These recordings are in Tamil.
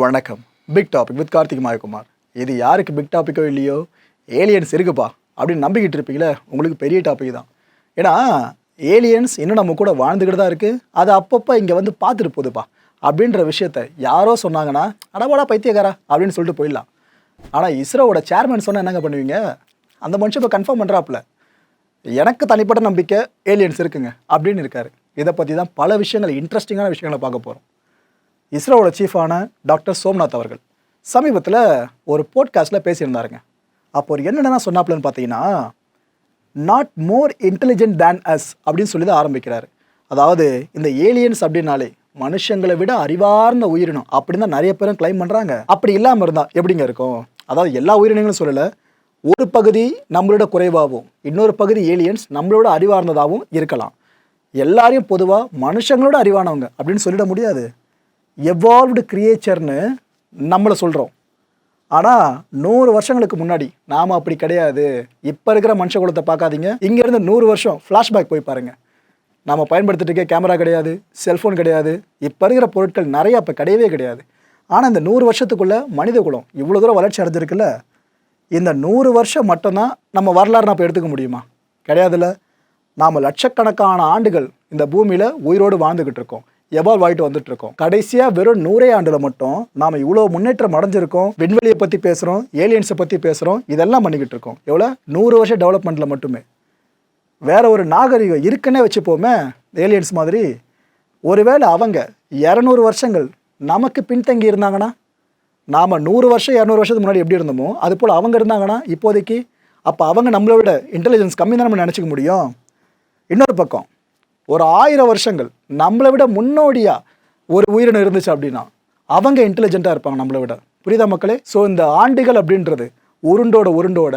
வணக்கம். Big topic with Karthik Mayakumar. இது யாருக்கு பிக் டாப்பிக்கோ இல்லையோ? ஏலியன்ஸ் இருக்குப்பா அப்படின்னு நம்பிக்கிட்டு இருப்பீங்களே உங்களுக்கு பெரிய டாபிக் தான். ஏன்னா ஏலியன்ஸ் இன்னும் நம்ம கூட வாழ்ந்துக்கிட்டு தான் இருக்குது அது அப்பப்போ இங்கே வந்து பார்த்துட்டு போகுதுப்பா அப்படின்ற விஷயத்த யாரோ சொன்னாங்கன்னா அடவாடா பைத்தியக்காரா அப்படின்னு சொல்லிட்டு போயிடலாம். ஆனால் இஸ்ரோவோட சேர்மேன் சொன்னால் என்னங்க பண்ணுவீங்க? அந்த மனுஷன் இப்போ கன்ஃபார்ம் பண்ணுறாப்புல எனக்கு தனிப்பட்ட நம்பிக்கை ஏலியன்ஸ் இருக்குங்க அப்படின்னு இருக்காரு. இதை பற்றி தான் பல விஷயங்கள் இன்ட்ரெஸ்டிங்கான விஷயங்களை பார்க்க போகிறோம் இஸ்ரோவோட சீஃபான டாக்டர் சோம்நாத் அவர்கள். சமீபத்தில் ஒரு போட்காஸ்ட்டில் பேசியிருந்தாருங்க. அப்போ ஒரு என்னென்னா சொன்னாப்புலன்னு பார்த்தீங்கன்னா not more intelligent than us அப்படின்னு சொல்லி தான் ஆரம்பிக்கிறாரு. அதாவது இந்த ஏலியன்ஸ் அப்படின்னாலே மனுஷங்களை விட அறிவார்ந்த உயிரினம் அப்படின்னு தான் நிறைய பேரும் கிளைம் பண்ணுறாங்க அப்படி இல்லாமல் இருந்தால் எப்படிங்க இருக்கும்? அதாவது எல்லா உயிரினங்களும் சொல்லலை ஒரு பகுதி நம்மளோட குறைவாகவும் இன்னொரு பகுதி ஏலியன்ஸ் நம்மளோட அறிவார்ந்ததாகவும் இருக்கலாம். எல்லாரையும் பொதுவாக மனுஷங்களோட அறிவானவங்க அப்படின்னு சொல்லிட முடியாது. எவால்வ்டு கிரியேச்சர்னு நம்மளை சொல்கிறோம் ஆனால் நூறு வருஷங்களுக்கு முன்னாடி நாம் அப்படி கிடையாது. இப்போ இருக்கிற மனுஷ குலத்தை பார்க்காதீங்க. இங்கேருந்து நூறு வருஷம் ஃப்ளாஷ்பேக் போய் பாருங்கள் நாம் பயன்படுத்திட்டு இருக்க கேமரா கிடையாது செல்ஃபோன் கிடையாது. இப்போ இருக்கிற பொருட்கள் நிறைய அப்போ கிடையவே கிடையாது. ஆனால் இந்த நூறு வருஷத்துக்குள்ளே மனித குலம் இவ்வளோ தூரம் வளர்ச்சி அடைஞ்சிருக்குல்ல? இந்த நூறு வருஷம் மட்டும்தான் நம்ம வரலாறு நம்ம எடுத்துக்க முடியுமா? கிடையாதுல்ல. நாம் லட்சக்கணக்கான ஆண்டுகள் இந்த பூமியில் உயிரோடு வாழ்ந்துக்கிட்டு இருக்கோம். எவால்வ் ஆகிட்டு வந்துட்டு இருக்கோம் கடைசியாக வெறும் நூறே ஆண்டில் மட்டும் நாம் இவ்வளோ முன்னேற்றம் அடைஞ்சிருக்கோம். விண்வெளியை பற்றி பேசுகிறோம் ஏலியன்ஸை பற்றி பேசுகிறோம் இதெல்லாம் பண்ணிக்கிட்டு இருக்கோம். எவ்வளோ? நூறு வருஷம் டெவலப்மெண்ட்டில் மட்டுமே. வேற ஒரு நாகரிகம் இருக்குன்னே வச்சுப்போமே ஏலியன்ஸ் மாதிரி. ஒருவேளை அவங்க இரநூறு வருஷங்கள் நமக்கு பின்தங்கி இருந்தாங்கன்னா நாம் நூறு வருஷம் இரநூறு வருஷத்துக்கு முன்னாடி எப்படி இருந்தோமோ அது போல் அவங்க இருந்தாங்கன்னா இப்போதைக்கு அப்போ அவங்க நம்மளை விட இன்டெலிஜென்ஸ் கம்மி தான் நம்ம நினச்சிக்க முடியும். இன்னொரு பக்கம் ஒரு ஆயிரம் வருஷங்கள் நம்மளை விட முன்னோடியாக ஒரு உயிரினம் இருந்துச்சு அப்படின்னா அவங்க இன்டெலிஜென்ட்டாக இருப்பாங்க நம்மளை விட. புரியுதா மக்களே? ஸோ இந்த ஆண்டுகள் அப்படின்றது உருண்டோட உருண்டோட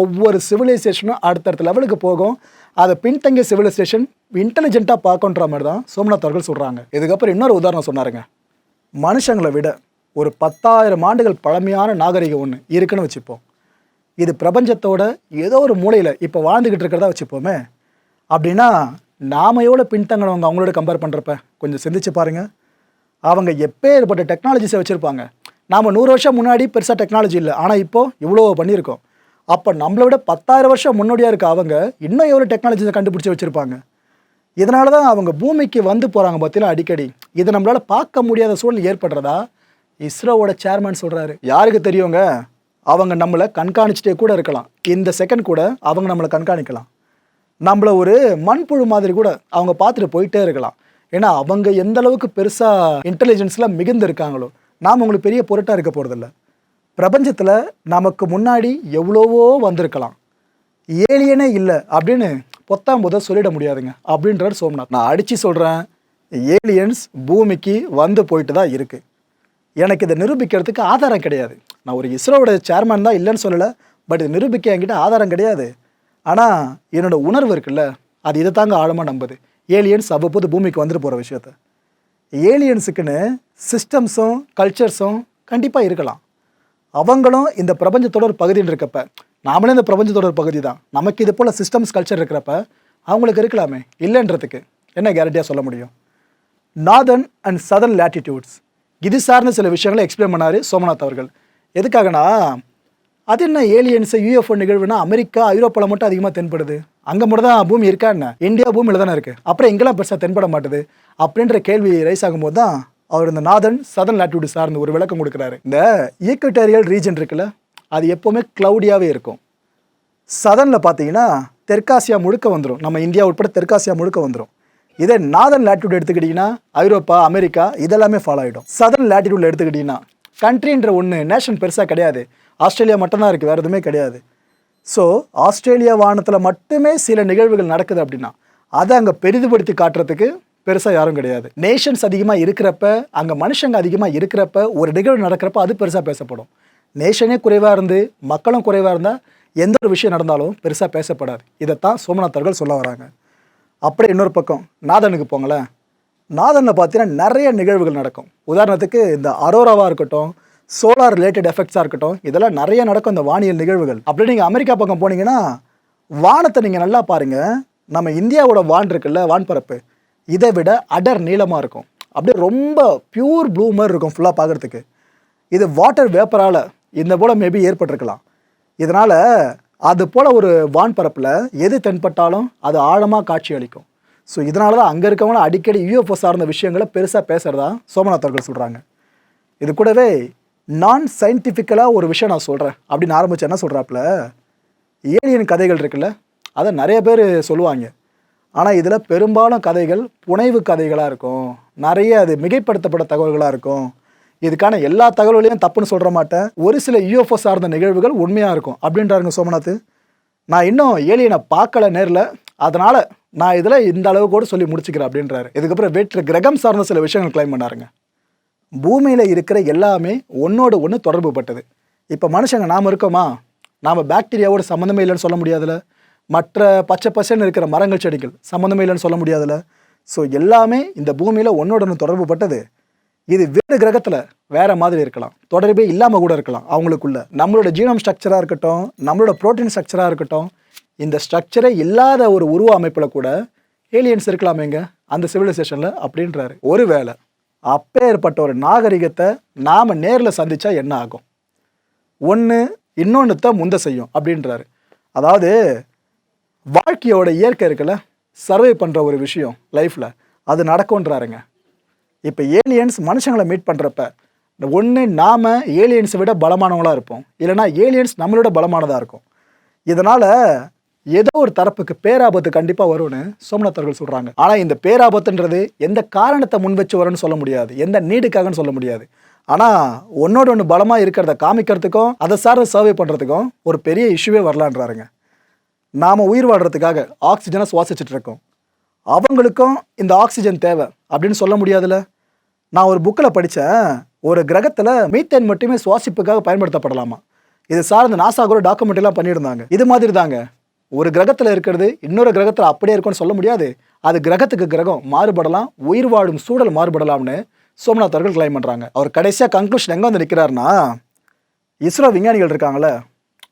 ஒவ்வொரு சிவிலைசேஷனும் அடுத்தடுத்த லெவலுக்கு போகும். அதை பின்தங்கிய சிவிலைசேஷன் இன்டெலிஜென்ட்டாக பார்க்கன்ற மாதிரி தான் சோம்நாத் அவர்கள் சொல்கிறாங்க இதுக்கப்புறம் இன்னொரு உதாரணம் சொன்னாருங்க. மனுஷங்களை விட ஒரு பத்தாயிரம் ஆண்டுகள் பழமையான நாகரிகம் ஒன்று இருக்குன்னு வச்சுப்போம். இது பிரபஞ்சத்தோட ஏதோ ஒரு மூலையில் இப்போ வாழ்ந்துக்கிட்டு இருக்கிறதா வச்சுப்போமே. அப்படின்னா நாம் எவ்வளோ பின்தங்கினவங்க அவங்களோட கம்பேர் பண்ணுறப்ப கொஞ்சம் சிந்திச்சு பாருங்க. அவங்க எப்பேற்பட்ட டெக்னாலஜிஸை வச்சுருப்பாங்க. நாம் நூறு வருஷம் முன்னாடி பெருசாக டெக்னாலஜி இல்லை. ஆனால் இப்போது இவ்வளோ பண்ணியிருக்கோம். அப்போ நம்மளை விட பத்தாயிரம் வருஷம் முன்னோடியாக இருக்க அவங்க இன்னும் எவ்வளோ டெக்னாலஜிஸை கண்டுபிடிச்சி வச்சுருப்பாங்க. இதனால தான் அவங்க பூமிக்கு வந்து போகிறாங்க பார்த்தீங்கன்னா அடிக்கடி. இதை நம்மளால் பார்க்க முடியாத சூழல் ஏற்படுறதா இஸ்ரோவோட சேர்மேன் சொல்கிறாரு யாருக்கு தெரியுங்க? அவங்க நம்மளை கண்காணிச்சிட்டே கூட இருக்கலாம். இந்த செகண்ட் கூட அவங்க நம்மளை கண்காணிக்கலாம். நம்மள ஒரு மண்புழு மாதிரி கூட அவங்க பார்த்துட்டு போயிட்டே இருக்கலாம். ஏன்னா அவங்க எந்த அளவுக்கு பெருசாக இன்டெலிஜென்ஸில் மிகுந்து இருக்காங்களோ நாம் உங்களுக்கு பெரிய பொருட்டாக இருக்க போகிறதில்ல பிரபஞ்சத்தில் நமக்கு முன்னாடி எவ்வளவோ வந்திருக்கலாம். ஏலியனே இல்லை அப்படின்னு பொத்தாம் போத சொல்லிட முடியாதுங்க அப்படின்றார் சோம்நாத். நான் அடித்து சொல்கிறேன் ஏலியன்ஸ் பூமிக்கு வந்து போயிட்டு தான் இருக்குது எனக்கு இதை நிரூபிக்கிறதுக்கு ஆதாரம் கிடையாது. நான் ஒரு இஸ்ரோவோட சேர்மன் தான் இல்லைன்னு சொல்லலை பட் இதை நிரூபிக்க என்கிட்ட ஆதாரம் கிடையாது. ஆனால் என்னோட உணர்வு இருக்குல்ல அது இதை தாங்க ஆழமாக நம்புது. ஏலியன்ஸ் அவ்வப்போது பூமிக்கு வந்துட்டு போகிற விஷயத்த. ஏலியன்ஸுக்குன்னு சிஸ்டம்ஸும் கல்ச்சர்ஸும் கண்டிப்பாக இருக்கலாம். அவங்களும் இந்த பிரபஞ்சத்தோட ஒரு பகுதின்னு இருக்கப்ப நாமளே இந்த பிரபஞ்சத்தோட ஒரு பகுதி தான். நமக்கு இது போல் சிஸ்டம்ஸ் கல்ச்சர் இருக்கிறப்ப அவங்களுக்கு இருக்கலாமே. இல்லைன்றதுக்கு என்ன கேரண்டியாக சொல்ல முடியும்? நார்தர்ன் அண்ட் சதர்ன் லேட்டிடியூட்ஸ் இது சார்ந்த சில விஷயங்களை எக்ஸ்பிளைன் பண்ணார் சோமநாத் அவர்கள். எதுக்காகனா அது என்ன ஏலியன்ஸ் யூஎஃப்ஓ நிகழ்வுனா அமெரிக்கா ஐரோப்பாவில் மட்டும் அதிகமாக தென்படுது. அங்கே மட்டும் தான் பூமி இருக்கா என்ன? இந்தியா பூமியில் தானே இருக்குது அப்புறம் எங்கெல்லாம் பெருசாக தென்பட மாட்டுது? அப்படின்ற கேள்வி ரைஸ் ஆகும்போது தான் அவர் இந்த நாதன் சதன் லாட்டிடியூட் சார்ந்து ஒரு விளக்கம் கொடுக்குறாரு. இந்த ஈக்குவட்டேரியல் ரீஜன் இருக்குல்ல அது எப்போவுமே க்ளவுடியாகவே இருக்கும். சதனில் பார்த்தீங்கன்னா தெற்காசியா முழுக்க வந்துடும் நம்ம இந்தியா உட்பட தெற்காசியா முழுக்க வந்துடும் இதே நாதன் லேட்டிடியூட் எடுத்துக்கிட்டிங்கன்னா ஐரோப்பா அமெரிக்கா இதெல்லாமே ஃபாலோ ஆகிடும் சதர்ன் லேட்டிடியூட்ல எடுத்துக்கிட்டிங்கன்னா கண்ட்ரின்ற ஒன்று நேஷன் பெருசாக கிடையாது. ஆஸ்திரேலியா மட்டும்தான் இருக்குது வேறு எதுவுமே கிடையாது. ஸோ ஆஸ்திரேலியா வானத்தில் மட்டுமே சில நிகழ்வுகள் நடக்குது அப்படின்னா அதை அங்கே பெரிதுபடுத்தி காட்டுறதுக்கு பெருசாக யாரும் கிடையாது. நேஷன்ஸ் அதிகமாக இருக்கிறப்ப அங்கே மனுஷங்க அதிகமாக இருக்கிறப்ப ஒரு நிகழ்வு நடக்கிறப்ப அது பெருசாக பேசப்படும். நேஷனே குறைவாக இருந்து மக்களும் குறைவாக இருந்தால் எந்த ஒரு விஷயம் நடந்தாலும் பெருசாக பேசப்படாது. இதைத்தான் சோமநாத் அவர்கள் சொல்ல வராங்க. அப்படியே இன்னொரு பக்கம் நாதனுக்கு போங்களேன். நாதனில் பார்த்தீங்கன்னா நிறைய நிகழ்வுகள் நடக்கும். உதாரணத்துக்கு இந்த அரோராவாக இருக்கட்டும் சோலார் ரிலேட்டட் எஃபெக்ட்ஸாக இருக்கட்டும் இதெல்லாம் நிறைய நடக்கும் இந்த வானியல் நிகழ்வுகள். அப்படி நீங்கள் அமெரிக்கா பக்கம் போனீங்கன்னா வானத்தை நீங்கள் நல்லா பாருங்கள் நம்ம இந்தியாவோட வான் இருக்குல்ல வான்பரப்பு. இதை விட அடர் நீளமாக இருக்கும். அப்படியே ரொம்ப பியூர் ப்ளூ மாதிரி இருக்கும் ஃபுல்லாக பார்க்குறதுக்கு இது வாட்டர் வேப்பரால் இந்த போல் மேபி ஏற்பட்டிருக்கலாம். இதனால் அது போல் ஒரு வான்பரப்பில் எது தென்பட்டாலும் அது ஆழமாக காட்சி அளிக்கும். ஸோ இதனால தான் அங்கே இருக்கவங்க அடிக்கடி யூஎஃப்ஓ சார்ந்த விஷயங்களை பெருசாக பேசுகிறதா சோமநாத் அவர்கள் சொல்கிறாங்க இது கூடவே நான் சயின்டிஃபிக்கலாக ஒரு விஷயம் நான் சொல்கிறேன் அப்படின்னு ஆரம்பிச்சு என்ன சொல்கிறாப்புல ஏலியன் கதைகள் இருக்குல்ல அதை நிறைய பேர் சொல்லுவாங்க. ஆனால் இதில் பெரும்பாலும் கதைகள் புனைவு கதைகளாக இருக்கும். நிறைய அது மிகைப்படுத்தப்பட்ட தகவல்களாக இருக்கும். இதுக்கான எல்லா தகவல்களையும் தப்புன்னு சொல்கிற மாட்டேன். ஒரு சில யூஎஃப்ஓ சார்ந்த நிகழ்வுகள் உண்மையாக இருக்கும். அப்படின்றாருங்க சோமநாத். நான் இன்னும் ஏலியனை பார்க்கல நேரில். அதனால் நான் இதில் இந்த அளவு கூட சொல்லி முடிச்சுக்கிறேன் அப்படின்றாரு. இதுக்கப்புறம் வேற்று கிரகம் சார்ந்த சில விஷயங்கள் கிளைம் பண்ணாருங்க. பூமியில் இருக்கிற எல்லாமே ஒன்றோட ஒன்று தொடர்பு பட்டது இப்போ மனுஷங்க நாம் இருக்கோமா? நாம் பாக்டீரியாவோட சம்மந்தமே இல்லைன்னு சொல்ல முடியாதுல்ல மற்ற பச்சை பச்சைன்னு இருக்கிற மரங்கள் செடிகள் சம்மந்தமே இல்லைன்னு சொல்ல முடியாதுல்ல ஸோ எல்லாமே இந்த பூமியில் ஒன்றோட ஒன்று தொடர்பு பட்டது இது வேறு கிரகத்தில் வேறு மாதிரி இருக்கலாம். தொடர்பே இல்லாமல் கூட இருக்கலாம். அவங்களுக்குள்ள நம்மளோட ஜீனம் ஸ்ட்ரக்சராக இருக்கட்டும் நம்மளோட ப்ரோட்டீன் ஸ்ட்ரக்சராக இருக்கட்டும் இந்த ஸ்ட்ரக்சரே இல்லாத ஒரு உருவ அமைப்பில் கூட ஏலியன்ஸ் இருக்கலாமேங்க அந்த சிவிலைசேஷனில் அப்படின்றாரு. ஒரு வேலை அப்பேற்பட்ட ஒரு நாகரிகத்தை நாம் நேரில் சந்தித்தா என்ன ஆகும்? ஒன்று இன்னொன்றுத்த முந்த செய்யும் அப்படின்றாரு. அதாவது வாழ்க்கையோட இயற்கை இருக்குல்ல சர்வை பண்ணுற ஒரு விஷயம் லைஃப்பில் அது நடக்கும்ன்றாருங்க. இப்போ ஏலியன்ஸ் மனுஷங்களை மீட் பண்ணுறப்ப ஒன்று நாம் ஏலியன்ஸை விட பலமானவங்களாக இருப்போம். இல்லைனா ஏலியன்ஸ் நம்மளோட பலமானதாக இருக்கும். இதனால் ஏதோ ஒரு தரப்புக்கு பேராபத்து கண்டிப்பாக வரும்னு சோமநாத் அவர்கள் சொல்கிறாங்க ஆனால் இந்த பேராபத்துன்றது எந்த காரணத்தை முன் வச்சு வரும்னு சொல்ல முடியாது. எந்த நீடுக்காகன்னு சொல்ல முடியாது. ஆனால் ஒன்னோட ஒன்று பலமாக இருக்கிறத காமிக்கிறதுக்கும் அதை சார்ந்த சர்வே பண்ணுறதுக்கும் ஒரு பெரிய இஷ்யூவே வரலான்றாருங்க. நாம் உயிர் வாழ்கிறதுக்காக ஆக்சிஜனை சுவாசிச்சுட்டு இருக்கோம். அவங்களுக்கும் இந்த ஆக்சிஜன் தேவை அப்படின்னு சொல்ல முடியாதுல்ல? நான் ஒரு புக்கில் படித்தேன் ஒரு கிரகத்தில் மீத்தேன் மட்டுமே சுவாசிப்புக்காக பயன்படுத்தப்படலாமா? இது சார்ந்த நாசா கூட டாக்குமெண்ட்லாம் பண்ணியிருந்தாங்க. இது மாதிரி தாங்க ஒரு கிரகத்தில் இருக்கிறது இன்னொரு கிரகத்தில் அப்படியே இருக்கும்னு சொல்ல முடியாது. அது கிரகத்துக்கு கிரகம் மாறுபடலாம் உயிர் வாழும் சூழல் மாறுபடலாம்னு சோமநாத் அவர்கள் கிளைம் பண்ணுறாங்க அவர் கடைசியாக கன்க்ளூஷன் எங்கே வந்து நிற்கிறாருன்னா இஸ்ரோ விஞ்ஞானிகள் இருக்காங்களே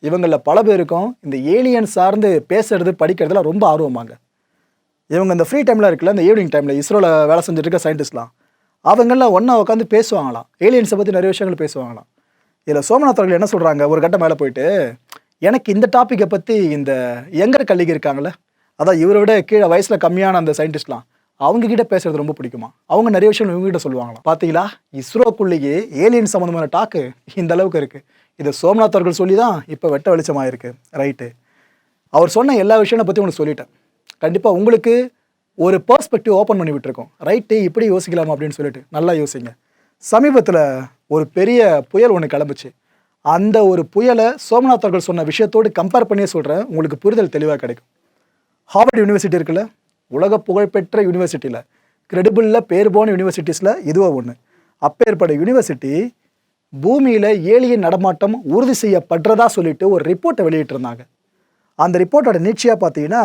இவங்களில் பல பேருக்கும் இந்த ஏலியன் சார்ந்து பேசுறது படிக்கிறதுல ரொம்ப ஆர்வமாங்க. இவங்க இந்த ஃப்ரீ டைமில் இருக்குல்ல இந்த ஈவினிங் டைமில் இஸ்ரோவில் வேலை செஞ்சுட்டு இருக்க சயின்டிஸ்ட்லாம் அவங்கெல்லாம் ஒன்றா உட்காந்து பேசுவாங்களாம். ஏலியன்ஸை பற்றி நிறைய விஷயங்கள் பேசுவாங்களாம். இதில் சோமநாத் அவர்கள் என்ன சொல்கிறாங்க ஒரு கட்டம் மேலே போயிட்டு எனக்கு இந்த டாப்பிக்கை பற்றி இந்த யங்கர் கல்லிகை இருக்காங்களே அதான் இவரை விட கீழே வயசில் கம்மியான அந்த சயின்டிஸ்ட்லாம் அவங்கக்கிட்ட பேசுறது ரொம்ப பிடிக்குமா? அவங்க நிறைய விஷயங்கள் இவங்ககிட்ட சொல்லுவாங்களா பார்த்தீங்களா இஸ்ரோக்குள்ளேயே ஏலியன் சம்மந்தமான டாக்கு இந்த அளவுக்கு இருக்குது இது சோம்நாத் அவர்கள் சொல்லி தான் இப்போ வெட்ட வெளிச்சமாக இருக்குது ரைட்டு அவர் சொன்ன எல்லா விஷயங்களை பற்றி உங்களுக்கு சொல்லிட்டேன். கண்டிப்பாக உங்களுக்கு ஒரு பர்ஸ்பெக்டிவ் ஓப்பன் பண்ணி விட்டுருக்கோம். ரைட்டு இப்படி யோசிக்கலாமா அப்படின்னு சொல்லிட்டு நல்லா யோசிங்க. சமீபத்தில் ஒரு பெரிய புயல் ஒன்று கிளம்புச்சு. அந்த ஒரு புயலை சோமநாத் அவர்கள் சொன்ன விஷயத்தோடு கம்பேர் பண்ணியே சொல்கிறேன் உங்களுக்கு புரிதல் தெளிவாக கிடைக்கும். ஹார்வர்ட் யூனிவர்சிட்டி இருக்குல்ல? உலக புகழ்பெற்ற யூனிவர்சிட்டியில் கிரெடிபிளில் பேர் போன யூனிவர்சிட்டிஸில் இதுவாக ஒன்று அப்பேற்பட்ட யூனிவர்சிட்டி பூமியில் ஏலியின் நடமாட்டம் உறுதி செய்யப்படுறதா சொல்லிட்டு ஒரு ரிப்போர்ட்டை வெளியிட்டிருந்தாங்க. அந்த ரிப்போர்ட்டோட நீட்சியாக பார்த்தீங்கன்னா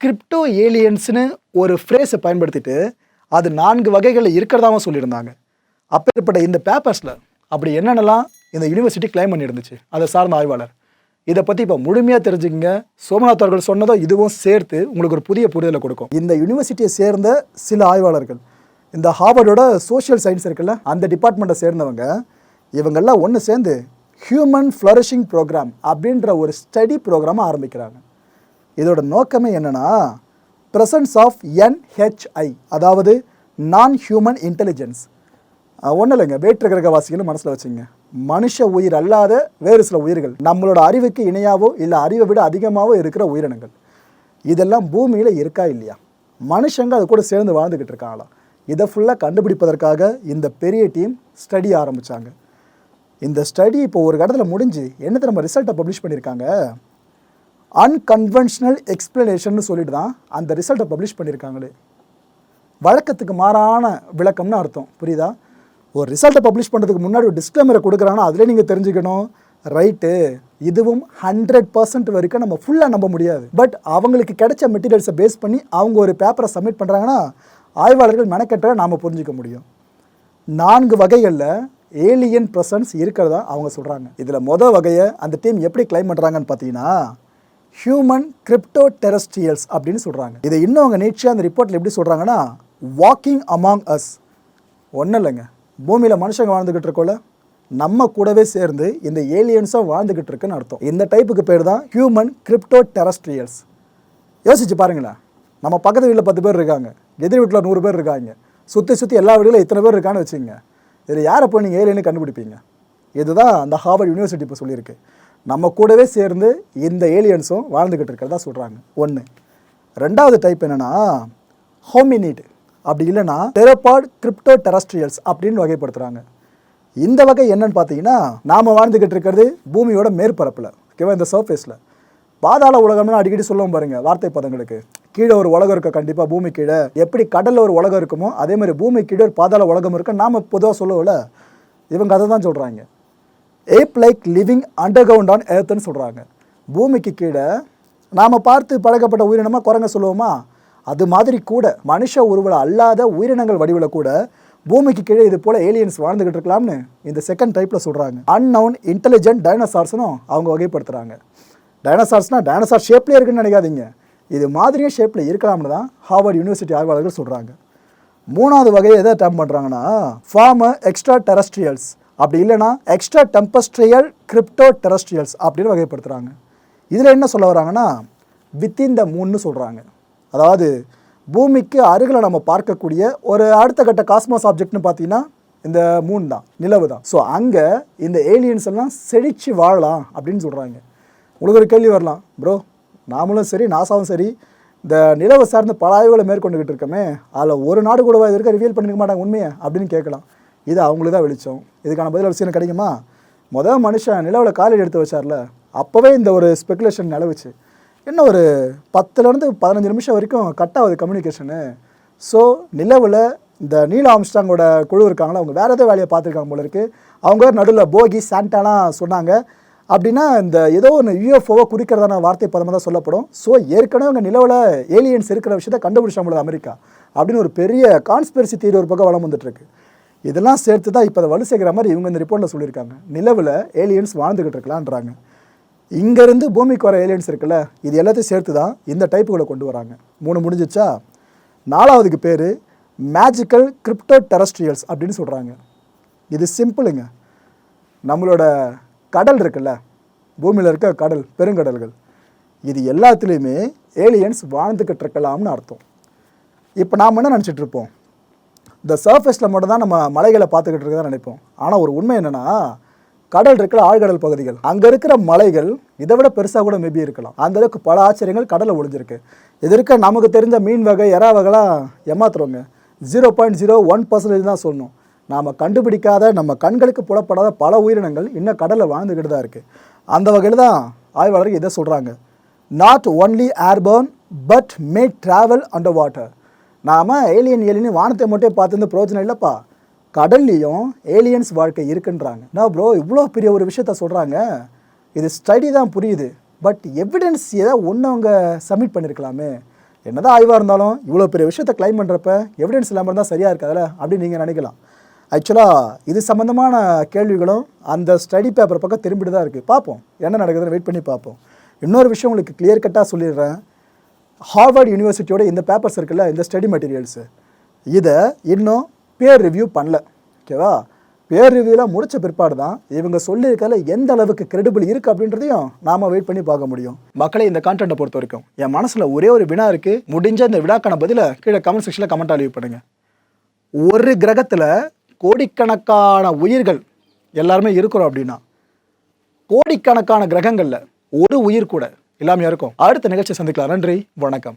கிரிப்டோ ஏலியன்ஸ்னு ஒரு ஃப்ரேஸை பயன்படுத்திட்டு அது நான்கு வகைகளில் இருக்கிறதாவும் சொல்லியிருந்தாங்க. அப்பேற்பட்ட இந்த பேப்பர்ஸில் அப்படி என்னென்னலாம் இந்த யூனிவர்சிட்டி கிளைம் பண்ணியிருந்துச்சு. அதை சார்ந்த ஆய்வாளர். இதை பற்றி இப்போ முழுமையாக தெரிஞ்சுக்கங்க. சோமநாத் அவர்கள் சொன்னதோ இதுவும் சேர்த்து உங்களுக்கு ஒரு புதிய புரிதலை கொடுக்கும். இந்த யூனிவர்சிட்டியை சேர்ந்த சில ஆய்வாளர்கள் இந்த ஹார்வர்டோட சோஷியல் சயின்ஸ் இருக்குல்ல அந்த டிபார்ட்மெண்ட்டை சேர்ந்தவங்க இவங்கெல்லாம் ஒன்று சேர்ந்து ஹியூமன் ஃப்ளரிஷிங் ப்ரோக்ராம் அப்படின்ற ஒரு ஸ்டடி ப்ரோக்ராமை ஆரம்பிக்கிறாங்க. இதோட நோக்கமே என்னென்னா ப்ரெசன்ஸ் ஆஃப் என்ஹெச்ஐ அதாவது நான் ஹியூமன் இன்டெலிஜென்ஸ் ஒன்றும் இல்லைங்க வேற்று கிரகவாசிகள் மனசில் வச்சுங்க மனுஷ உயிர் அல்லாத வேறு சில உயிர்கள் நம்மளோட அறிவுக்கு இணையாவோ இல்லை அறிவை விட அதிகமாகவோ இருக்கிற உயிரினங்கள். இதெல்லாம் பூமியில் இருக்கா இல்லையா? மனுஷங்க அது கூட சேர்ந்து வாழ்ந்துக்கிட்டு இருக்காங்களா? இதை ஃபுல்லாக கண்டுபிடிப்பதற்காக இந்த பெரிய டீம் ஸ்டடி ஆரம்பித்தாங்க இந்த ஸ்டடி இப்போ ஒரு இடத்துல முடிஞ்சு என்னத்தை நம்ம ரிசல்ட்டை பப்ளிஷ் பண்ணியிருக்காங்க? அன்கன்வென்ஷனல் எக்ஸ்பிளனேஷன் சொல்லிட்டு தான் அந்த ரிசல்ட்டை பப்ளிஷ் பண்ணியிருக்காங்களே. வழக்கத்துக்கு மாறான விளக்கம்னு அர்த்தம். புரியுதா? ஒரு ரிசல்ட்டை பப்ளிஷ் பண்ணுறதுக்கு முன்னாடி ஒரு டிஸ்க்ளைமரை கொடுக்குறாங்கன்னா அதிலே நீங்கள் தெரிஞ்சுக்கணும். ரைட்டு இதுவும் ஹண்ட்ரட் பர்சன்ட் வரைக்கும் நம்ம ஃபுல்லாக நம்ப முடியாது. பட் அவங்களுக்கு கிடைச்ச மெட்டீரியல்ஸை பேஸ் பண்ணி அவங்க ஒரு பேப்பரை சப்மிட் பண்ணுறாங்கன்னா ஆய்வாளர்கள் மெனக்கெட்ட நாம் புரிஞ்சிக்க முடியும். நான்கு வகைகளில் ஏலியன் ப்ரெசன்ஸ் இருக்கிறதா அவங்க சொல்கிறாங்க இதில் மொதல் வகையை அந்த டீம் எப்படி கிளைம் பண்ணுறாங்கன்னு பார்த்தீங்கன்னா ஹியூமன் கிரிப்டோ டெரஸ்ட்ரியல்ஸ் அப்படின்னு சொல்கிறாங்க இதை இன்னும் அவங்க நீட்சியாக அந்த ரிப்போர்ட்டில் எப்படி சொல்கிறாங்கன்னா வாக்கிங் அமாங் அஸ் ஒன்றும் இல்லைங்க. பூமியில் மனுஷங்க வாழ்ந்துக்கிட்டு இருக்கோல நம்ம கூடவே சேர்ந்து இந்த ஏலியன்ஸும் வாழ்ந்துக்கிட்டு இருக்குன்னு அர்த்தம். இந்த டைப்புக்கு பேர் தான் ஹியூமன் கிரிப்டோ டெரஸ்ட்ரியல்ஸ் யோசிச்சு பாருங்களேன். நம்ம பக்கத்து வீட்டில் பத்து பேர் இருக்காங்க. எதிர் வீட்டில் நூறு பேர் இருக்காங்க. சுற்றி சுற்றி எல்லா வீடுகளும் இத்தனை பேர் இருக்கான்னு வச்சுங்க இதில் யாரை போய் நீங்கள் ஏலியன்னு கண்டுபிடிப்பீங்க? இதுதான் அந்த ஹார்வர்ட் யூனிவர்சிட்டி இப்போ சொல்லியிருக்கு. நம்ம கூடவே சேர்ந்து இந்த ஏலியன்ஸும் வாழ்ந்துக்கிட்டு இருக்கிறதா சொல்கிறாங்க ஒன்று ரெண்டாவது டைப் என்னென்னா ஹோமினிட் அப்படி இல்லைன்னா டெரோபாட் கிரிப்டோ டெரஸ்ட்ரியல்ஸ் அப்படின்னு வகைப்படுத்துகிறாங்க இந்த வகை என்னன்னு பார்த்தீங்கன்னா நாம் வாழ்ந்துக்கிட்டு இருக்கிறது பூமியோட மேற்பரப்பில் ஓகேவா இந்த சர்ஃபேஸில் பாதாள உலகம்னு அடிக்கடி சொல்லுவோம் பாருங்கள் வார்த்தை பதங்களுக்கு. கீழே ஒரு உலகம் இருக்க கண்டிப்பாக பூமி கீழே. எப்படி கடலில் ஒரு உலகம் இருக்குமோ அதே மாதிரி பூமி கீழே ஒரு பாதாள உலகம் இருக்கு. நாம் பொதுவாக சொல்லவில்ல இவங்க அதை தான் சொல்கிறாங்க ape like living under ground on ஏர்த்துன்னு சொல்கிறாங்க பூமிக்கு கீழே நாம் பார்த்து பழக்கப்பட்ட உயிரினமாக குரங்க சொல்லுவோமா? அது மாதிரி கூட மனுஷ உருவல அல்லாத உயிரினங்கள் வடிவில் கூட பூமிக்கு கீழே இது போல் ஏலியன்ஸ் வாழ்ந்துகிட்டு இருக்கலாம்னு இந்த செகண்ட் டைப்பில் சொல்கிறாங்க அன்னவுன் இன்டெலிஜென்ட் டைனோசார்ஸ்னும் அவங்க வகைப்படுத்துகிறாங்க டைனோசார்ஸ்னால் டைனோசார் ஷேப்லேயே இருக்குன்னு நினைக்காதீங்க. இது மாதிரியும் ஷேப்பில் இருக்கலாம்னு தான் ஹார்வர்ட் யூனிவர்சிட்டி ஆய்வாளர்கள் சொல்கிறாங்க மூணாவது வகையை எதை டேம் பண்ணுறாங்கன்னா ஃபார்ம எக்ஸ்ட்ரா டெரஸ்ட்ரியல்ஸ் அப்படி இல்லைன்னா எக்ஸ்ட்ரா டெம்பஸ்ட்ரியல் கிரிப்டோ டெரஸ்ட்ரியல்ஸ் அப்படின்னு வகைப்படுத்துகிறாங்க இதில் என்ன சொல்ல வராங்கன்னா வித்தின் த மூன்னு சொல்கிறாங்க அதாவது பூமிக்கு அருகில் நம்ம பார்க்கக்கூடிய ஒரு அடுத்த கட்ட காஸ்மாஸ் ஆப்ஜெக்ட்னு பார்த்தீங்கன்னா இந்த மூன் தான் நிலவு தான். ஸோ அங்கே இந்த ஏலியன்ஸ் எல்லாம் செழிச்சு வாழலாம் அப்படின்னு சொல்கிறாங்க உங்களுக்கு ஒரு கேள்வி வரலாம் ப்ரோ நாமளும் சரி நாசாவும் சரி இந்த நிலவை சார்ந்த பல ஆய்வுகளை மேற்கொண்டுகிட்டு இருக்கோமே அதில் ஒரு நாடு கூட இது இருக்க ரிவீல் பண்ணிக்க மாட்டாங்க உண்மையை? அப்படின்னு கேட்கலாம். இது அவங்களுக்கு தான் வெளிச்சம். இதுக்கான பதில் விஷயம் கிடைக்குமா? மொதல் மனுஷன் நிலவில் காலடி எடுத்து வச்சார்ல. அப்போவே இந்த ஒரு ஸ்பெகுலேஷன் நிலவுச்சு. என்ன ஒரு பத்துலேருந்து பதினஞ்சு நிமிஷம் வரைக்கும் கட் ஆகுது கம்யூனிகேஷனு ஸோ நிலவில் இந்த நீல ஆம்ஸ்டாங்கோட குழு இருக்காங்களா அவங்க வேறு ஏதோ வேலையை பார்த்துருக்காங்க போல இருக்குது அவங்க நடுவில் போகி சாண்டாலாம் சொன்னாங்க. அப்படின்னா இந்த ஏதோ ஒன்று யூஎஃப்ஓவை குறிக்கிறதான வார்த்தை பதமாக தான் சொல்லப்படும். ஸோ ஏற்கனவே அவங்க நிலவில் ஏலியன்ஸ் இருக்கிற விஷயத்தை கண்டுபிடிச்சாங்க அமெரிக்கா. அப்படின்னு ஒரு பெரிய கான்ஸ்பிரசி தியரி ஒரு பக்கம் வளம் வந்துட்டுருக்கு. இதெல்லாம் சேர்த்து தான் இப்போ அதை வலு சேர்க்குற மாதிரி இவங்க இந்த ரிப்போர்ட்டில் சொல்லியிருக்காங்க. நிலவில் ஏலியன்ஸ் வாழ்ந்துக்கிட்டு இருக்கலான்றாங்க இங்கேருந்து பூமிக்கு வர ஏலியன்ஸ் இருக்குல்ல இது எல்லாத்தையும் சேர்த்து தான் இந்த டைப்புகளை கொண்டு வராங்க. மூணு முடிஞ்சிச்சா? நாலாவதுக்கு பேர் மேஜிக்கல் கிரிப்டோ டெரஸ்ட்ரியல்ஸ் அப்படின்னு சொல்கிறாங்க இது சிம்பிளுங்க நம்மளோட கடல் இருக்குல்ல பூமியில் இருக்க கடல் பெருங்கடல்கள். இது எல்லாத்துலேயுமே ஏலியன்ஸ் வாழ்ந்துக்கிட்டு இருக்கலாம்னு அர்த்தம். இப்போ நாம் என்ன நினச்சிட்டு இருப்போம்? இந்த சர்ஃபேஸில் மட்டும் தான் நம்ம மலைகளை பார்த்துக்கிட்டு இருக்கதான் நினைப்போம். ஆனால் ஒரு உண்மை என்னென்னா கடல் இருக்கிற ஆழ்கடல் பகுதிகள். அங்கே இருக்கிற மலைகள் இதை விட பெருசாக கூட மேபி இருக்கலாம். அந்த அளவுக்கு பல ஆச்சரியங்கள் கடலில் ஒளிஞ்சிருக்கு. இது இருக்க நமக்கு தெரிஞ்ச மீன் வகை எறா வகைலாம் ஏமாத்துறோங்க. Zero point zero one percentage தான் சொல்லணும். நாம் கண்டுபிடிக்காத நம்ம கண்களுக்கு புலப்படாத பல உயிரினங்கள் இன்னும் கடலில் வாழ்ந்துக்கிட்டு தான் இருக்குது அந்த வகையில் தான் ஆய்வாளர்கள் இதை சொல்கிறாங்க not only airborne but make travel under water நாம் ஏலியன் ஏலியன் வானத்தை மட்டும் பார்த்துருந்து பிரயோஜனம் இல்லைப்பா. கடல்லையும் ஏலியன்ஸ் வாழ்க்கை இருக்குன்றாங்க. நான் ப்ரோ இவ்வளோ பெரிய ஒரு விஷயத்த சொல்கிறாங்க இது ஸ்டடி தான் புரியுது. பட் எவிடன்ஸ் ஏதாவது ஒன்று அவங்க சப்மிட் பண்ணியிருக்கலாமே என்னதான் ஆய்வாக இருந்தாலும் இவ்வளோ பெரிய விஷயத்த கிளைம் பண்ணுறப்ப எவிடன்ஸ் இல்லாமல் இருந்தால் சரியாக இருக்காதுல்ல அப்படின்னு நீங்கள் நினைக்கலாம். ஆக்சுவலாக இது சம்மந்தமான கேள்விகளும் அந்த ஸ்டடி பேப்பர் பக்கம் திரும்பிட்டு தான் இருக்குது பார்ப்போம். என்ன நடக்குதுன்னு வெயிட் பண்ணி பார்ப்போம். இன்னொரு விஷயம் உங்களுக்கு கிளியர் கட்டாக சொல்லிடுறேன். ஹார்வர்ட் யூனிவர்சிட்டியோட இந்த பேப்பர்ஸ் இருக்குல்ல இந்த ஸ்டடி மெட்டீரியல்ஸு இதை இன்னும் பேர் ரிவ்யூ பண்ணல. ஓகேவா பேர் ரிவ்யூலாம் முடித்த பிற்பாடு தான் இவங்க சொல்லியிருக்கல எந்த அளவுக்கு கிரெடிபிள் இருக்குது அப்படின்றதையும் நாம வெயிட் பண்ணி பார்க்க முடியும். மக்களை இந்த கான்டென்ட்டை பொறுத்த வரைக்கும் என் மனசில் ஒரே ஒரு வினா இருக்குது முடிஞ்ச இந்த வினாக்கான பதிலை கீழே கமெண்ட் செக்ஷனில் கமெண்ட் லீவ் பண்ணுங்கள் ஒரு கிரகத்தில் கோடிக்கணக்கான உயிர்கள் எல்லாருமே இருக்கிறோம் அப்படின்னா கோடிக்கணக்கான கிரகங்களில் ஒரு உயிர் கூட எல்லாமே இருக்கும். அடுத்த நிகழ்ச்சி சந்திக்கலாம். நன்றி வணக்கம்.